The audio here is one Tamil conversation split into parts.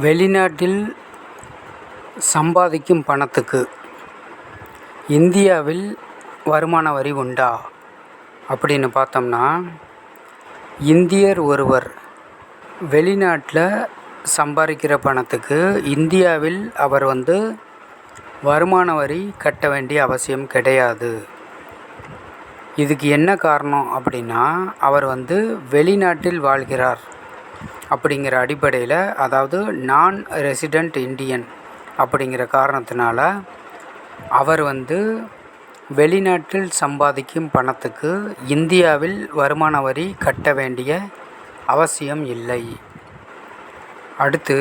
வெளிநாட்டில் சம்பாதிக்கும் பணத்துக்கு இந்தியாவில் வருமான வரி உண்டா? அப்படின்னு பார்த்தோம்னா இந்தியர் ஒருவர் வெளிநாட்டில் சம்பாதிக்கிற பணத்துக்கு இந்தியாவில் அவர் வந்து வருமான வரி கட்ட வேண்டிய அவசியம் கிடையாது. இதுக்கு என்ன காரணம் அப்படின்னா அவர் வந்து வெளிநாட்டில் வாழ்கிறார். அப்படிங்கிற அடிப்படையில் அதாவது நான் ரெசிடெண்ட் இண்டியன் அப்படிங்கிற காரணத்தினால அவர் வந்து வெளிநாட்டில் சம்பாதிக்கும் பணத்துக்கு இந்தியாவில் வருமான வரி கட்ட வேண்டிய அவசியம் இல்லை. அடுத்து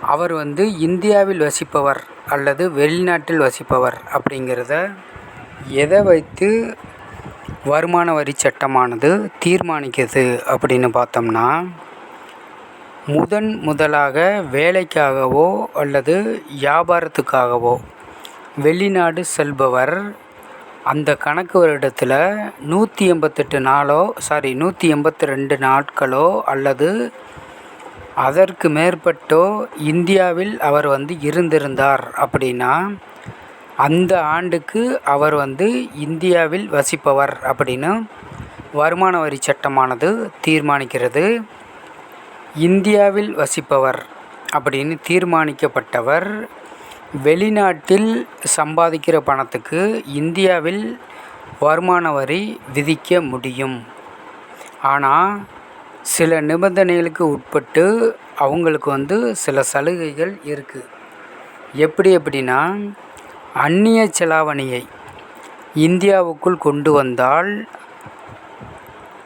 அவர் வந்து இந்தியாவில் வசிப்பவர் அல்லது வெளிநாட்டில் வசிப்பவர் அப்படிங்கிறத எதை வைத்து வருமான வரி சட்டமானது தீர்மானிக்கிறது அப்படின்னு பார்த்தோம்னா முதன் முதலாக வேலைக்காகவோ அல்லது வியாபாரத்துக்காகவோ வெளிநாடு செல்பவர் அந்த கணக்கு வருடத்தில் நூற்றி எண்பத்தெட்டு நாளோ சாரி நூற்றி எண்பத்தி ரெண்டு நாட்களோ அல்லது அதற்கு மேற்பட்டோ இந்தியாவில் அவர் வந்து இருந்திருந்தார் அப்படின்னா அந்த ஆண்டுக்கு அவர் வந்து இந்தியாவில் வசிப்பவர் அப்படின்னு வருமான வரி சட்டமானது தீர்மானிக்கிறது. இந்தியாவில் வசிப்பவர் அப்படின்னு தீர்மானிக்கப்பட்டவர். வெளிநாட்டில் சம்பாதிக்கிற பணத்துக்கு இந்தியாவில் வருமான வரி விதிக்க முடியும். ஆனால் சில நிபந்தனைகளுக்கு உட்பட்டு அவங்களுக்கு வந்து சில சலுகைகள் இருக்குது எப்படி எப்படின்னா அந்நிய செலாவணியை இந்தியாவுக்குள் கொண்டு வந்தால்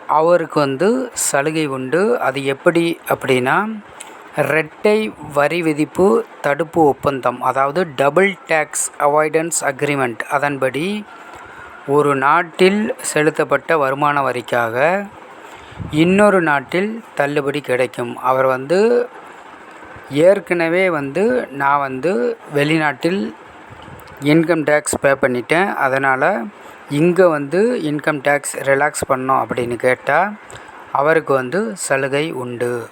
அவருக்கு வந்து சலுகை உண்டு. அது எப்படி அப்படின்னா ரெட்டை வரி விதிப்பு தடுப்பு ஒப்பந்தம் அதாவது டபுள் டேக்ஸ் அவாய்டன்ஸ் அக்ரிமெண்ட் அதன்படி ஒரு நாட்டில் செலுத்தப்பட்ட வருமான வரிக்காக இன்னொரு நாட்டில் தள்ளுபடி கிடைக்கும். அவர் வந்து ஏற்கனவே வந்து நான் வந்து வெளிநாட்டில் இன்கம் டேக்ஸ் பே பண்ணிட்டேன். அதனால் இங்கே வந்து இன்கம் டேக்ஸ் ரிலாக்ஸ் பண்ணோம் அப்படின்னு கேட்டால் அவருக்கு வந்து சலுகை உண்டு.